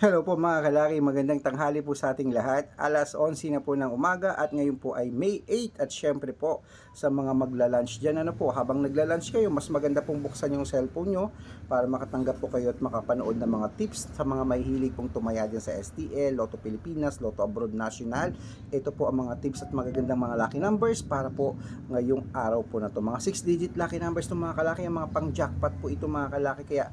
Hello po mga kalaki, magandang tanghali po sa ating lahat. Alas 11 na po ng umaga at ngayon po ay May 8 at syempre po sa mga magla-lunch dyan, ano po, habang nagla-lunch kayo, mas maganda pong buksan yung cellphone nyo para makatanggap po kayo at makapanood ng mga tips sa mga mahihilig pong tumaya dyan sa STL, Lotto Pilipinas, Lotto Abroad National. Ito po ang mga tips at magagandang mga lucky numbers para po ngayong araw po na to. Mga 6-digit lucky numbers to mga kalaki, ang mga pang-jackpot po ito mga kalaki, kaya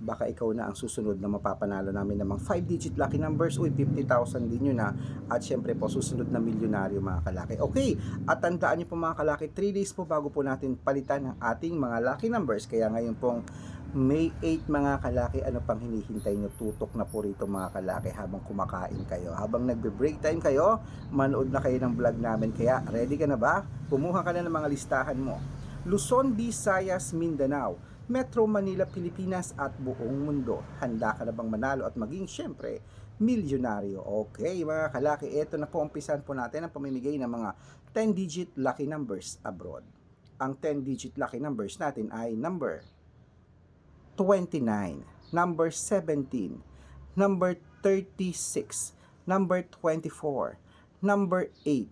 baka ikaw na ang susunod na mapapanalo namin ng mga 5-digit lucky numbers. Uy, 50,000 din yun na. At syempre po, susunod na milyonaryo mga kalaki. Okay, at tandaan niyo po mga kalaki, 3 days po bago po natin palitan ang ating mga lucky numbers. Kaya ngayon pong May 8 mga kalaki, ano pang hinihintay nyo? Tutok na po rito mga kalaki habang kumakain kayo. Habang nagbe-break time kayo, manood na kayo ng vlog namin. Kaya ready ka na ba? Kumuha ka na ng mga listahan mo. Luzon, Visayas, Mindanao, Metro Manila, Pilipinas at buong mundo. Handa ka na bang manalo at maging syempre milyonaryo? Okay mga kalaki, ito na po umpisan po natin ang pamimigay ng mga 10-digit lucky numbers abroad. Ang 10-digit lucky numbers natin ay number 29, number 17, number 36, number 24, number 8,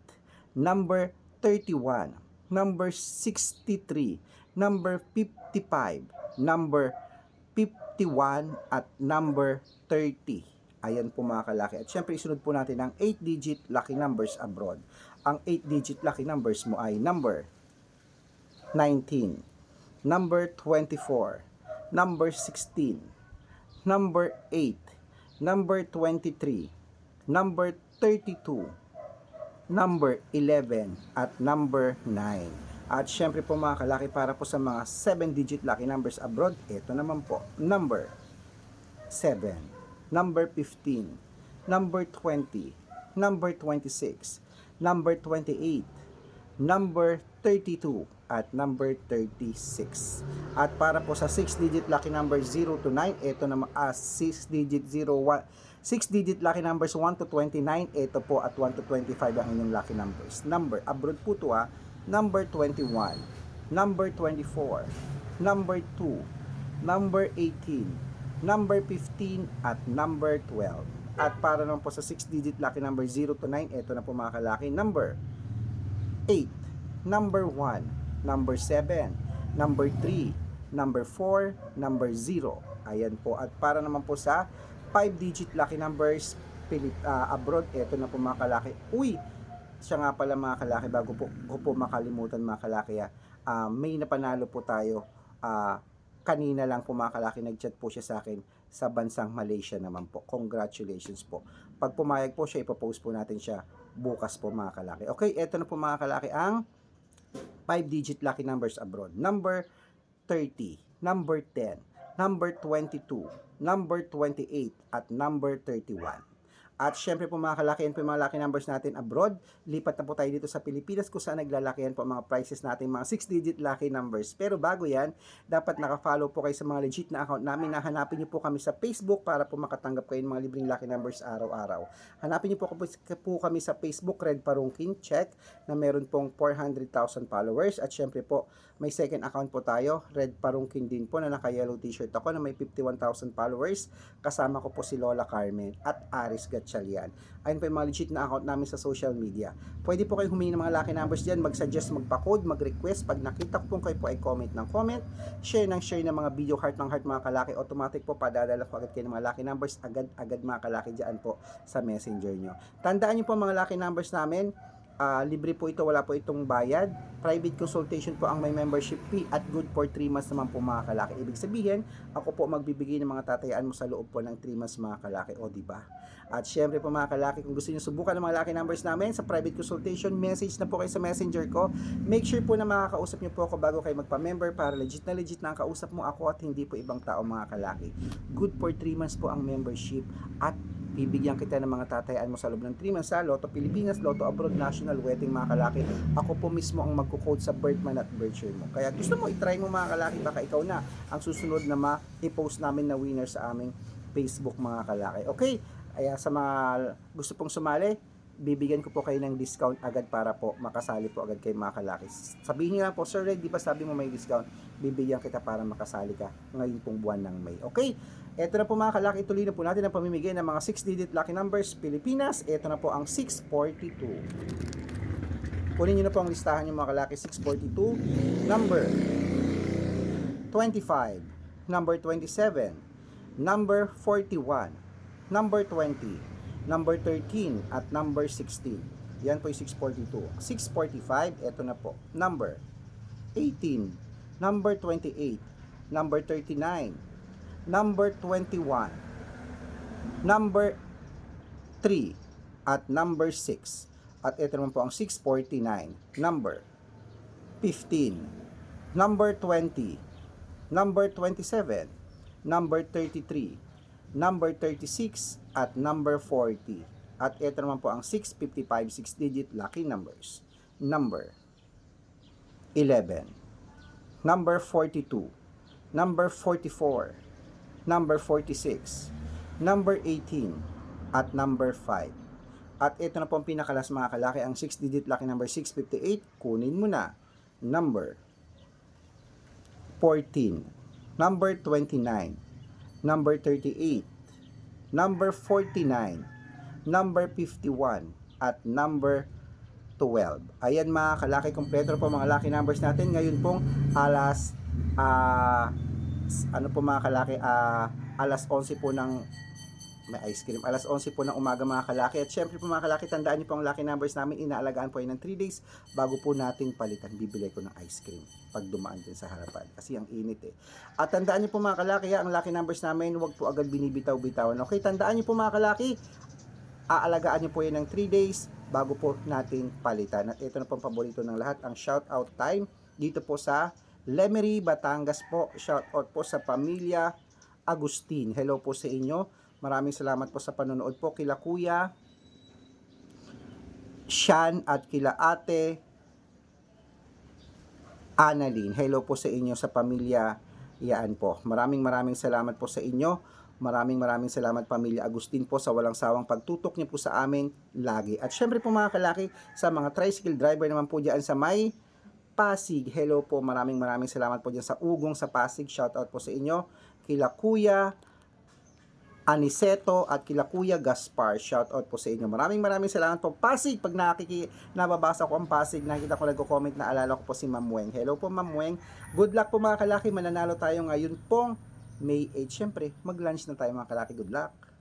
number 31, number 63, number 55, number 51 at number 30. Ayan po mga kalaki. At syempre isunod po natin ang 8-digit lucky numbers abroad. Ang 8-digit lucky numbers mo ay number 19, number 24, number 16, number 8, number 23, number 32, number 11, at number 9. At syempre po mga kalaki para po sa mga 7-digit lucky numbers abroad, ito naman po, number 7, number 15, number 20, number 26, number 28, number 32, at number 36. At para po sa 6-digit lucky number 0 to 9, ito naman as 6-digit 0, 1, 6-digit lucky numbers 1 to 29, ito po at 1 to 25 ang inyong lucky numbers. Number, abroad po to ah, number 21, number 24, number 2, number 18, number 15, at number 12. At para naman po sa 6-digit lucky number 0 to 9, ito na po mga kalaki, number 8, number 1, number 7, number 3, number 4, number 0. Ayan po. At para naman po sa 5-digit lucky numbers Pilip, ah, abroad, ito na po mga kalaki. Uy, siya nga pala mga kalaki, bago po, ko po makalimutan mga kalaki, ah, may napanalo po tayo ah, kanina lang po mga kalaki, nag-chat po siya sa akin sa bansang Malaysia naman po. Congratulations po. Pag pumayag po siya, ipopost po natin siya bukas po mga kalaki. Okay, eto na po mga kalaki ang 5-digit lucky numbers abroad. Number 30, number 10, number 22, number 28, at number 31. At syempre po mga kalakihan po yung mga lucky numbers natin abroad. Lipat na po tayo dito sa Pilipinas kung saan naglalakihan po mga prices natin, mga 6-digit lucky numbers. Pero bago yan, dapat nakafollow po kayo sa mga legit na account namin na hanapin niyo po kami sa Facebook para po makatanggap kayo ng mga libreng lucky numbers araw-araw. Hanapin niyo po, po kami sa Facebook, Red Parungkin, check na meron pong 400,000 followers. At syempre po, may second account po tayo, Red Parungkin din po na naka-yellow t-shirt ako na may 51,000 followers. Kasama ko po si Lola Carmen at Aris Gatchalian. Ayun po yung mga legit na account namin sa social media. Pwede po kayong humingi ng mga lucky numbers dyan, mag-suggest, magpa-code, mag-request. Pag nakita ko po kayo po ay comment ng comment, share ng share ng mga video heart ng heart mga kalaki, automatic po padadala ko agad kayo ng mga lucky numbers, agad-agad mga kalaki dyan po sa messenger nyo. Tandaan nyo po mga lucky numbers namin, Ah, libre po ito, wala po itong bayad. Private consultation po ang may membership fee at good for 3 months naman po mga kalaki. Ibig sabihin, ako po magbibigay ng mga tatayaan mo sa loob po ng 3 months mga kalaki. O, di ba? At syempre po mga kalaki, kung gusto niyo subukan ng mga lucky numbers namin sa private consultation, message na po kayo sa messenger ko. Make sure po na makakausap niyo po ako bago kayo magpa-member para legit na legit na ang kausap mo ako at hindi po ibang tao mga kalaki. Good for 3 months po ang membership at bibigyan kita ng mga tatayaan mo sa loob ng 3 months sa Lotto Pilipinas, Lotto Abroad, National Wedding mga kalaki. Ako po mismo ang magko-code sa birth month at birth year mo. Kaya gusto mo i-try mo mga kalaki, baka ikaw na ang susunod na ma-post namin na winner sa aming Facebook mga kalaki. Okay, kaya sa mga gusto pong sumali, bibigyan ko po kayo ng discount agad para po makasali po agad kayo mga kalaki. Sabihin niyo lang po, Sir Red, di ba sabi mo may discount? Bibigyan kita para makasali ka ngayon pong buwan ng May. Okay? Ito na po mga kalaki, ituloy na po natin ang pamimigay ng mga 6-digit lucky numbers Pilipinas. Ito na po ang 642. Kunin niyo na po ang listahan yung mga kalaki 642. Number 25. Number 27. Number 41. Number 20 number 13 at number 16. Yan po yung 642. 645, eto na po. Number 18, number 28, number 39, number 21, number 3, at number 6. At ito naman po ang 649, number 15, number 20, number 27, number 33, number 36, at number 40. At ito naman po ang 655 6-digit lucky numbers. Number 11, number 42, number 44, number 46, number 18, at number 5. At ito na po ang pinakalas mga kalaki, ang 6-digit lucky number 658. Kunin mo na. Number 14, number 29, number 38, number 49, number 51, at number 12. Ayan mga kalaki, kompleto po mga lucky numbers natin. Ngayon pong alas, s- ano po mga kalaki, ah, alas 11 po ng may ice cream. Alas 11 po ng umaga mga kalaki. At syempre po mga kalaki, tandaan niyo po ang lucky numbers namin. Inaalagaan po yun ng 3 days bago po natin palitan. Bibili ko ng ice cream pag dumaan din sa harapan. Kasi ang init eh. At tandaan niyo po mga kalaki, ang lucky numbers namin, huwag po agad binibitaw-bitawan. Okay, tandaan niyo po mga kalaki, aalagaan niyo po yun ng 3 days bago po natin palitan. At ito na po ang paborito ng lahat, ang shout out time dito po sa Lemery, Batangas po. Shout out po sa pamilya Agustin. Hello po sa inyo. Maraming salamat po sa panonood po kila Kuya Shan at kila Ate Annalyn. Hello po sa inyo sa pamilya Yaan po. Maraming maraming salamat po sa inyo. Maraming maraming salamat pamilya Agustin po sa walang sawang pagtutok niyo po sa amin lagi. At syempre po mga kalaki sa mga tricycle driver naman po diyan sa may Pasig. Hello po, maraming maraming salamat po diyan sa Ugong sa Pasig. Shout out po sa inyo. Kila Kuya Aniseto at kila Kuya Gaspar. Shout out po sa inyo. Maraming maraming salamat po. Pasig, pag nakiki, nababasa ko ang Pasig, nakita ko nagko-comment na alala ko po si Ma'am Weng. Hello po Ma'am Weng. Good luck po mga kalaki. Mananalo tayo ngayon pong May 8. Siyempre, mag-lunch na tayo mga kalaki. Good luck.